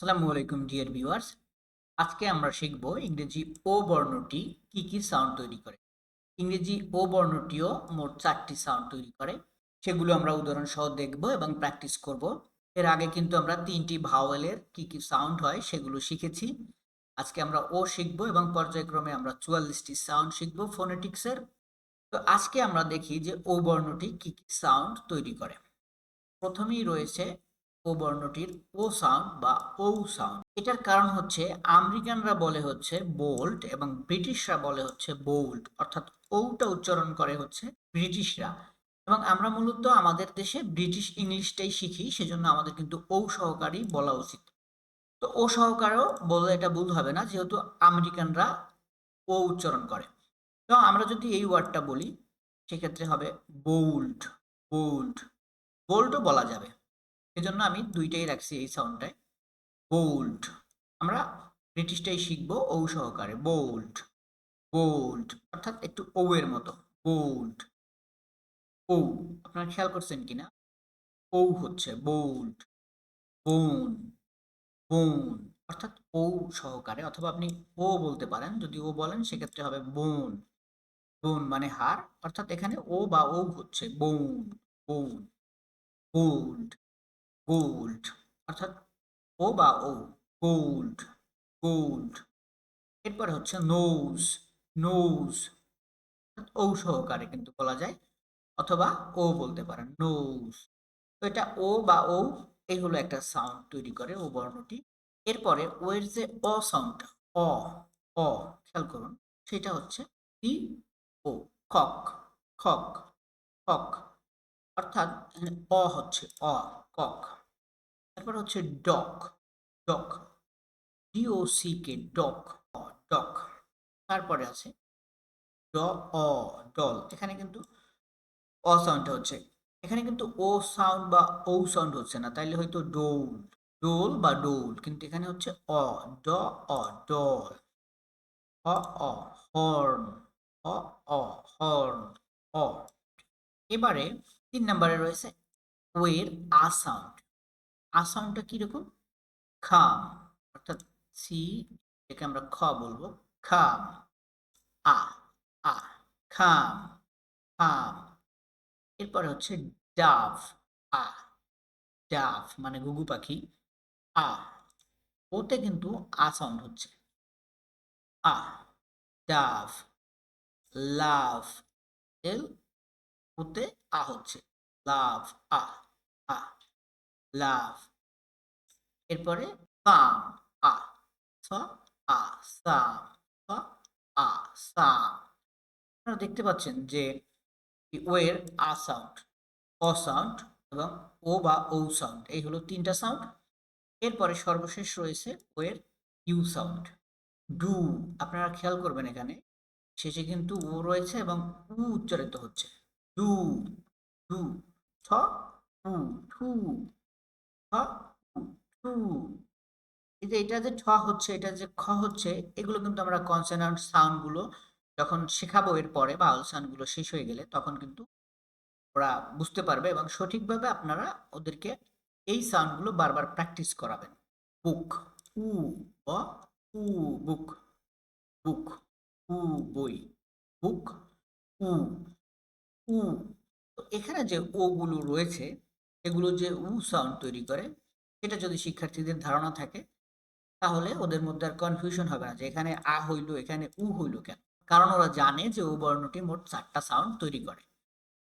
আসসালামু আলাইকুম dear viewers আজকে আমরা শিখব ইংরেজি ও বর্ণটি কি কি সাউন্ড তৈরি করে। ইংরেজি ও বর্ণটিও মোট চারটি সাউন্ড তৈরি করে। সেগুলো আমরা উদাহরণ সহ দেখব এবং প্র্যাকটিস করব। এর আগে কিন্তু আমরা তিনটি ভাওয়েলের কি কি সাউন্ড হয় সেগুলো শিখেছি। আজকে আমরা ও শিখব এবং পর্যায়ক্রমে আমরা চুয়াল্লিশটি সাউন্ড শিখব ফোনেটিক্সের তো আজকে আমরা দেখি যে ও বর্ণটি কি কি সাউন্ড তৈরি করে। প্রথমেই রয়েছে ও বর্ণটির ও সাউন্ড বা ও সাউন্ড। এটার কারণ হচ্ছে আমেরিকানরা বলে হচ্ছে বোল্ট এবং ব্রিটিশরা বলে হচ্ছে বোল্ট অর্থাৎ ওটা উচ্চারণ করে হচ্ছে ব্রিটিশরা। এবং আমরা মূলত আমাদের দেশে ব্রিটিশ ইংলিশটাই শিখি, সেজন্য আমাদের কিন্তু ও সহকারী বলা উচিত। তো ও সহকারেও বললে এটা ভুল হবে না, যেহেতু আমেরিকানরা ও উচ্চারণ করে। তো আমরা যদি এই ওয়ার্ডটা বলি, সেক্ষেত্রে হবে বোল্ড বোল্ড। বোল্টও বলা যাবে। সেজন্য আমি দুইটাই রাখছি এই সাউন্ডটায় বোল্ড আমরা ব্রিটিশটাই শিখব ও সহকারে। বোল্ড বোল্ড অর্থাৎ একটু ও এর মতো। বোল্ড ও আপনারা খেয়াল করছেন কিনা? ও হচ্ছে বোল্ড বোন বোন অর্থাৎ ও সহকারে, অথবা আপনি ও বলতে পারেন, যদি ও বলেন, সেক্ষেত্রে হবে বোন বোন মানে হার অর্থাৎ এখানে ও বা ও হচ্ছে বোন বোন গোল্ড গোল্ড অর্থাৎ ও বা ও গোল্ড গোল্ড এরপর হচ্ছে নোজ নোজ ও সহকারে কিন্তু বলা যায়, অথবা ও বলতে পারেন নোজ তো এটা ও বা ও এই হলো একটা সাউন্ড তৈরি করে ও বর্ণটি। এরপরে ও এর যে অ সাউন্ডটা অ অ খেয়াল করুন, সেটা হচ্ছে ই ও কক খক কক। অর্থাৎ অ হচ্ছে অ কক। তারপর হচ্ছে dock dock D O C K dock তারপরে আছে ড, অ, ডল, এখানে কিন্তু অ সাউন্ডটা হচ্ছে, এখানে কিন্তু ও সাউন্ড বা ও সাউন্ড হচ্ছে না, তাইলে হয়তো ডোল ডোল বা ডোল, কিন্তু এখানে হচ্ছে অ, ড, অ, ডল অ অ, হর্ন অ অ, হর্ন, অ। এবারে তিন নম্বরে রয়েছে ওয়ের আ সাউন্ড আ সাউন্ডটা কীরকম খাম অর্থাৎ সি একে আমরা খ বলব। খাম আ আ খাম খাম এরপরে হচ্ছে ডাভ, আ, ডাভ মানে ঘুঘু পাখি, আ। ওতে কিন্তু আ সাউন্ড হচ্ছে। আ, ডাভ, লাভ, এল, ওতে আ হচ্ছে। লাভ, আ। লাভ এরপরে সাম আ স আ সাম স আ সাম আপনারা দেখতে পাচ্ছেন যে ওয়ের আ সাউন্ড অ সাউন্ড এবং ও বা ও সাউন্ড এই হলো তিনটা সাউন্ড এরপরে সর্বশেষ রয়েছে ওয়ের ইউ সাউন্ড ডু আপনারা খেয়াল করবেন এখানে, শেষে কিন্তু ও রয়েছে এবং উ উচ্চারিত হচ্ছে। ডু ডু ছ উ ঠু। এই যে এটা যে ছ হচ্ছে, এটা যে খ হচ্ছে, এগুলো কিন্তু আমরা কনসোনান্ট সাউন্ডগুলো যখন শেখাবো এর পরে বাউল সাউন্ডগুলো শেষ হয়ে গেলে তখন কিন্তু ওরা বুঝতে পারবে এবং সঠিকভাবে আপনারা ওদেরকে এই সাউন্ডগুলো বারবার প্র্যাকটিস করাবেন। বুক, উ, ব, উ, বুক বুক, উ, বই, বুক, উ উ। তো এখানে যে ও গুলো রয়েছে এগুলো যে উ সাউন্ড তৈরি করে, সেটা যদি শিক্ষার্থীদের ধারণা থাকে, তাহলে ওদের মধ্যে আর কনফিউশন হবে না যে এখানে আ হইল, এখানে উ হইল কেন? কারণ ওরা জানে যে ও বর্ণটি মোট চারটা সাউন্ড তৈরি করে।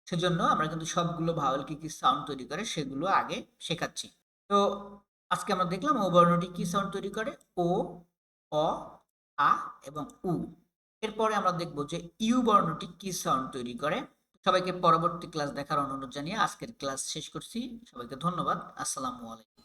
সেজন্য আমরা কিন্তু সবগুলো ভাওয়েল কি কি সাউন্ড তৈরি করে, সেগুলো আগে শেখাচ্ছি। তো আজকে আমরা দেখলাম ও বর্ণটি কি সাউন্ড তৈরি করে? ও, অ, আ এবং উ। এরপরে আমরা দেখব যে ইউ বর্ণটি কি সাউন্ড তৈরি করে। সবাইকে পরবর্তী ক্লাস দেখার অনুরোধ জানিয়ে আজকের ক্লাস শেষ করছি। সবাইকে ধন্যবাদ। আসসালামু আলাইকুম।